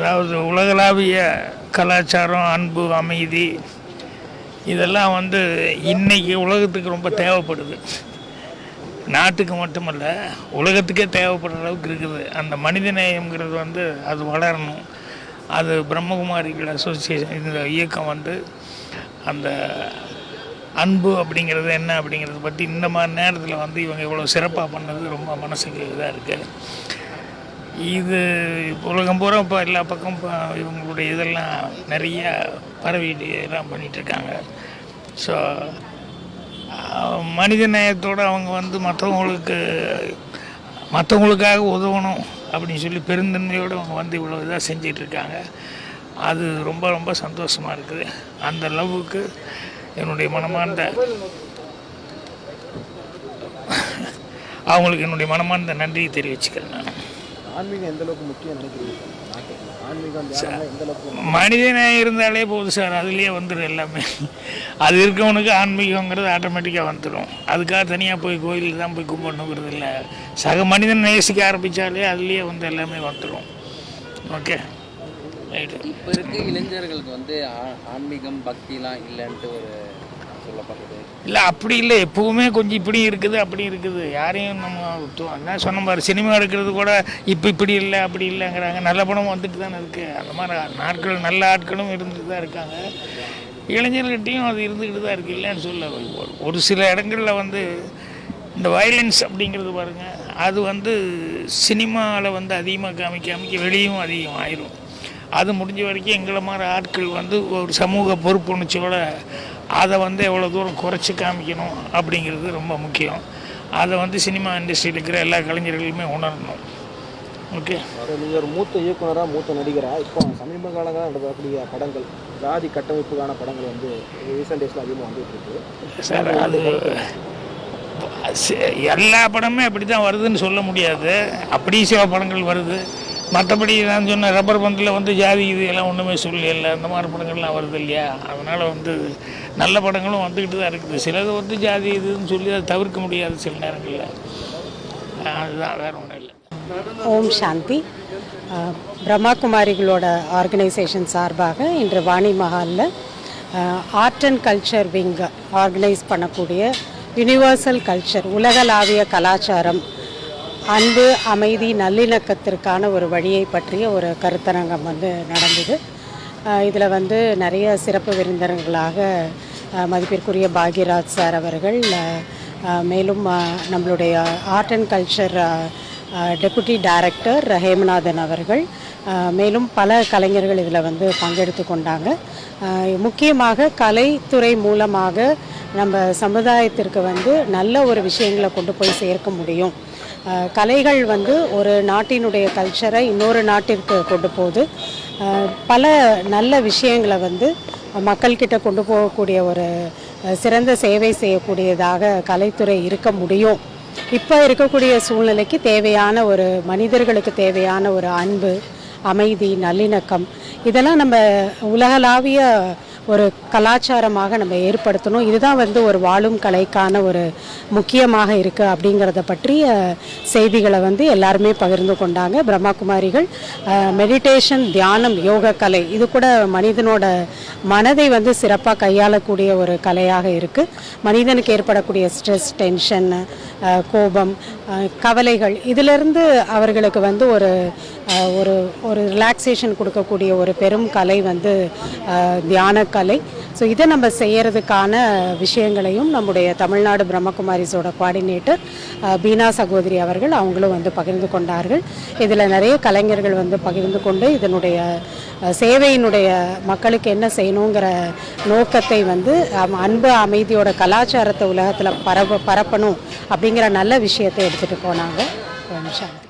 அதாவது உலகளாவிய கலாச்சாரம் அன்பு அமைதி இதெல்லாம் வந்து இன்றைக்கி உலகத்துக்கு ரொம்ப தேவைப்படுது. நாட்டுக்கு மட்டுமல்ல உலகத்துக்கே தேவைப்படுற அளவுக்கு இருக்குது. அந்த மனித நேயம்ங்கிறது வந்து அது வளரணும். அது பிரம்மகுமாரிகள் அசோசியேஷன் இந்த இயக்கம் வந்து அந்த அன்பு அப்படிங்கிறது என்ன அப்படிங்கிறத பற்றி இந்த மாதிரி நேரத்தில் வந்து இவங்க இவ்வளோ சிறப்பாக பண்ணது ரொம்ப மனசுக்கு இதாக இருக்குது இது உலகம் பூரா இப்போ எல்லா பக்கம் இப்போ இவங்களுடைய இதெல்லாம் நிறையா பரவிட்டு எல்லாம் பண்ணிகிட்ருக்காங்க ஸோ மனித நேயத்தோடு அவங்க வந்து மற்றவங்களுக்கு மற்றவங்களுக்காக உதவணும் அப்படின்னு சொல்லி பெருந்தன்மையோடு அவங்க வந்து இவ்வளோ இதாக செஞ்சிட்ருக்காங்க. அது ரொம்ப ரொம்ப சந்தோஷமாக இருக்குது. அந்த லவ்வுக்கு என்னுடைய மனமார்ந்த அவங்களுக்கு என்னுடைய மனமார்ந்த நன்றியை தெரிவிச்சுக்கிறேன் நான். ஆன்மீகம் எந்த அளவுக்கு முக்கியம் நினைக்கிறீங்க மனிதநேயம் இருந்தாலே போதும் சார். அதுலேயே வந்துடும் எல்லாமே. அது இருக்கவனுக்கு ஆன்மீகங்கிறது ஆட்டோமேட்டிக்காக வந்துடும் அதுக்காக தனியாக போய் கோயிலுக்கு தான் போய் கும்பிடணுங்கிறது இல்லை. சக மனிதன் நேசிக்க ஆரம்பித்தாலே அதுலேயே வந்து எல்லாமே வந்துடும் ஓகே ரைட்டு இப்போ இருக்க இளைஞர்களுக்கு வந்து ஆ- ஆன்மீகம் பக்திலாம் இல்லைன்ட்டு ஒரு சொல்லப்படுது. இல்லை அப்படி இல்லை. எப்பவுமே கொஞ்சம் இப்படி இருக்குது அப்படி இருக்குது. யாரையும் நம்ம என்ன சொன்ன மாதிரி சினிமா எடுக்கிறது கூட இப்போ இப்படி இல்லை அப்படி இல்லைங்கிறாங்க. நல்ல படம் வந்துட்டு தானே இருக்குது அந்த மாதிரி நாட்கள் நல்ல ஆட்களும் இருந்துட்டு தான் இருக்காங்க. இளைஞர்கிட்டையும் அது இருந்துக்கிட்டு தான் இருக்குது இல்லைன்னு சொல்ல ஒரு- ஒரு சில இடங்களில் வந்து இந்த வயலன்ஸ் அப்படிங்கிறது பாருங்கள் அது வந்து சினிமாவில் வந்து அதிகமாக காமிக்க காமிக்க வெளியும் அதிகம் ஆயிரும். அது முடிஞ்ச வரைக்கும் எங்களை மாதிரி ஆட்கள் வந்து ஒரு சமூக பொறுப்புணர்ச்சியோட அதை வந்து எவ்வளோ தூரம் குறைச்சி காமிக்கணும் அப்படிங்கிறது ரொம்ப முக்கியம். அதை வந்து சினிமா இண்டஸ்ட்ரியில் இருக்கிற எல்லா கலைஞர்களுமே உணரணும். ஓகே? நீங்கள் ஒரு மூத்த இயக்குனராக மூத்த நடிகராக இப்போ சமீப காலங்களாக நடக்கக்கூடிய படங்கள் ஜாதி கட்டமைப்புக்கான படங்கள் வந்து ரீசெண்ட் டேஸில் அதிகமாக வந்துட்டு இருக்கு. சார் அது எல்லா படமே அப்படி தான் வருதுன்னு சொல்ல முடியாது. அப்படி சில படங்கள் வருது. மற்றபடி நான் சொன்ன ரப்பர் பந்தில் வந்து ஜாதி இது எல்லாம் ஒன்றுமே சொல்லல அந்த மாதிரி படங்கள்லாம் வருது இல்லையா? அதனால் வந்து நல்ல படங்களும் வந்துக்கிட்டு தான் இருக்குது. சிலது வந்து ஜாதி இதுன்னு சொல்லி அதை தவிர்க்க முடியாது சில நேரங்களில். அதுதான் வேறு ஒன்றும் இல்லை. ஓம் சாந்தி. பிரம்மாகுமாரிகளோட ஆர்கனைசேஷன் சார்பாக இன்று Vani மஹாலில் art and culture wing organise பண்ணக்கூடிய யுனிவர்சல் கல்ச்சர் உலகளாவிய கலாச்சாரம் அன்பு அமைதி நல்லிணக்கத்திற்கான ஒரு வழியை பற்றிய ஒரு கருத்தரங்கம் வந்து நடந்தது. இதில் வந்து நிறைய சிறப்பு விருந்தினர்களாக மதிப்பிற்குரிய பாக்யராஜ் சார் அவர்கள் மேலும் நம்மளுடைய art and culture deputy director Hemanathan அவர்கள் மேலும் பல கலைஞர்கள் இதில் வந்து பங்கெடுத்து கொண்டாங்க. முக்கியமாக கலைத்துறை மூலமாக நம்ம சமுதாயத்திற்கு வந்து நல்ல ஒரு விஷயங்களை கொண்டு போய் சேர்க்க முடியும். கலைகள் வந்து ஒரு நாட்டினுடைய கல்ச்சரை இன்னொரு நாட்டிற்கு கொண்டு போகுது. பல நல்ல விஷயங்களை வந்து மக்கள்கிட்ட கொண்டு போகக்கூடிய ஒரு சிறந்த சேவை செய்யக்கூடியதாக கலைத்துறை இருக்க முடியும். இப்போ இருக்கக்கூடிய சூழ்நிலைக்கு தேவையான ஒரு மனிதர்களுக்கு தேவையான ஒரு அன்பு அமைதி நல்லிணக்கம் இதெல்லாம் நம்ம உலகளாவிய ஒரு கலாச்சாரமாக நம்ம ஏற்படுத்தணும். இதுதான் வந்து ஒரு வாழும் கலைக்கான ஒரு முக்கியமாக இருக்குது அப்படிங்கிறத பற்றிய செய்திகளை வந்து எல்லாருமே பகிர்ந்து கொண்டாங்க. பிரம்மகுமாரிகள் மெடிடேஷன் தியானம் யோக கலை இது கூட மனிதனோட மனதை வந்து சிறப்பாக கையாளக்கூடிய ஒரு கலையாக இருக்குது மனிதனுக்கு ஏற்படக்கூடிய ஸ்ட்ரெஸ் டென்ஷன் கோபம் கவலைகள் இதிலிருந்து அவர்களுக்கு வந்து ஒரு ஒரு ஒரு ரிலாக்ஸேஷன் கொடுக்கக்கூடிய ஒரு பெரும் கலை வந்து தியான கலை. ஸோ இதை நம்ம செய்கிறதுக்கான விஷயங்களையும் நம்முடைய தமிழ்நாடு பிரம்மகுமாரிஸோட கோஆர்டினேட்டர் பீனா சகோதரி அவர்கள் அவங்களும் வந்து பகிர்ந்து கொண்டார்கள். இதில் நிறைய கலைஞர்கள் வந்து பகிர்ந்து கொண்டு இதனுடைய சேவையினுடைய மக்களுக்கு என்ன செய்யணுங்கிற நோக்கத்தை வந்து அன்பு அமைதியோட கலாச்சாரத்தை உலகத்தில் பரப்ப பரப்பணும் அப்படிங்கிற நல்ல விஷயத்தை எடுத்துகிட்டு போனாங்க. ஓம் சாந்தி.